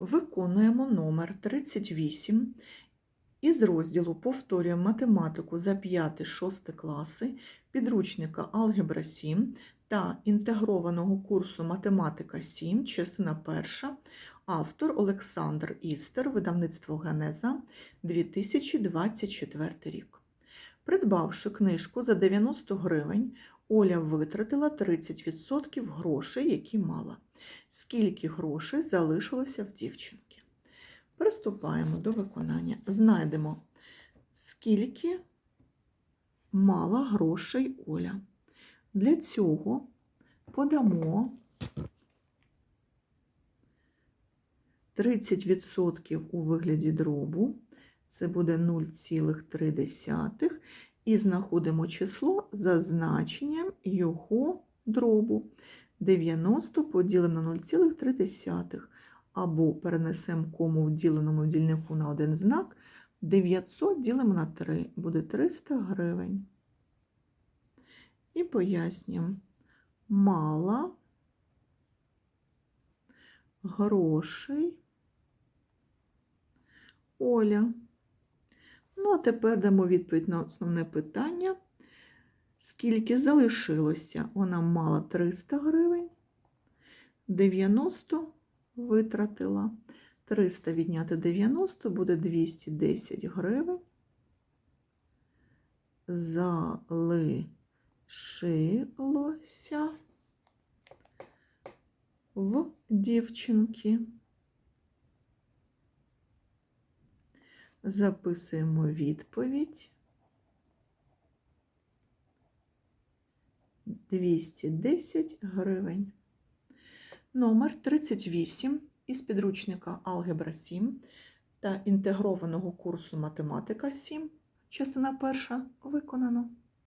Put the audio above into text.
Виконуємо номер 38 із розділу Повторюємо математику за 5-6 класи підручника Алгебра 7 та інтегрованого курсу Математика 7, частина 1, автор Олександр Істер, видавництво Генеза, 2024 рік. Придбавши книжку за 90 гривень, Оля витратила 30% грошей, які мала. Скільки грошей залишилося в дівчинки? Приступаємо до виконання. Знайдемо, скільки мала грошей Оля. Для цього подамо 30% у вигляді дробу, це буде 0,3, і знаходимо число за значенням його дробу. 90 поділено на 0,3, або перенесемо кому в діленому дільнику на один знак, 900 ділимо на 3, буде 300 гривень. І пояснюємо, мала грошей Оля. Ну, а тепер дамо відповідь на основне питання. Скільки залишилося? Вона мала 300 гривень, 90 витратила. 300 відняти 90 буде 210 гривень. Залишилося в дівчинки. Записуємо відповідь. 210 гривень. Номер 38 із підручника Алгебра 7 та інтегрованого курсу Математика 7, частина перша, виконано.